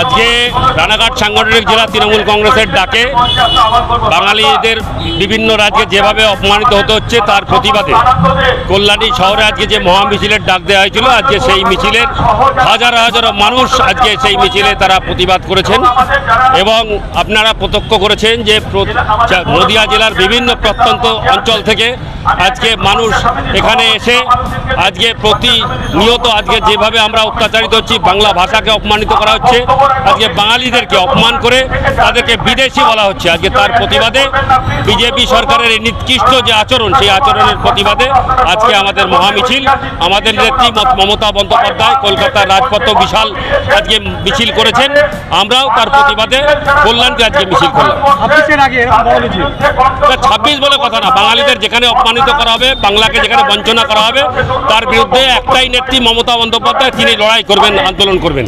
আজকে রানাঘাট সাংগঠনিক জেলা তৃণমূল কংগ্রেসের ডাকে বাঙালিদের বিভিন্ন রাজ্যে যেভাবে অপমানিত হতে হচ্ছে, তার প্রতিবাদে কল্যাণী শহরে আজকে যে মহা মিছিলের ডাক দেওয়া হয়েছিল, আজকে সেই মিছিলের হাজার হাজার মানুষ আজকে সেই মিছিলে তারা প্রতিবাদ করেছেন এবং আপনারা প্রত্যক্ষ করেছেন যে নদিয়া জেলার বিভিন্ন প্রত্যন্ত অঞ্চল থেকে আজকে মানুষ এখানে এসে আজকে প্রতিনিয়ত আজকে যেভাবে আমরা অত্যাচারিত হচ্ছি বাংলা ভাষাকে অপমানিত করা হচ্ছে আজকে বাঙালিদেরকে অপমান করে তাদেরকে বিদেশি বলা হচ্ছে। আজকে তার প্রতিবাদে বিজেপি সরকারের এই নিকৃষ্ট যে আচরণ সেই আচরণের প্রতিবাদে আজকে আমাদের মহামিছিল আমাদের নেত্রী মত- মমতা বন্দ্যোপাধ্যায় কলকাতার রাজপথ বিশাল আজকে মিছিল করেছেন আমরাও তার প্রতিবাদে কল্যাণকে আজকে মিছিল করলাম। ছাব্বিশ বলে কথা না বাঙালিদের যেখানে অপমানিত করা হবে, বাংলাকে যেখানে বঞ্চনা করা হবে, তার বিরুদ্ধে একটাই নেত্রী মমতা বন্দ্যোপাধ্যায়, তিনি লড়াই করবেন, আন্দোলন করবেন।